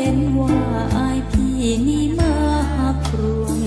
เห็นว่าอายพี่นี่มาหักรวง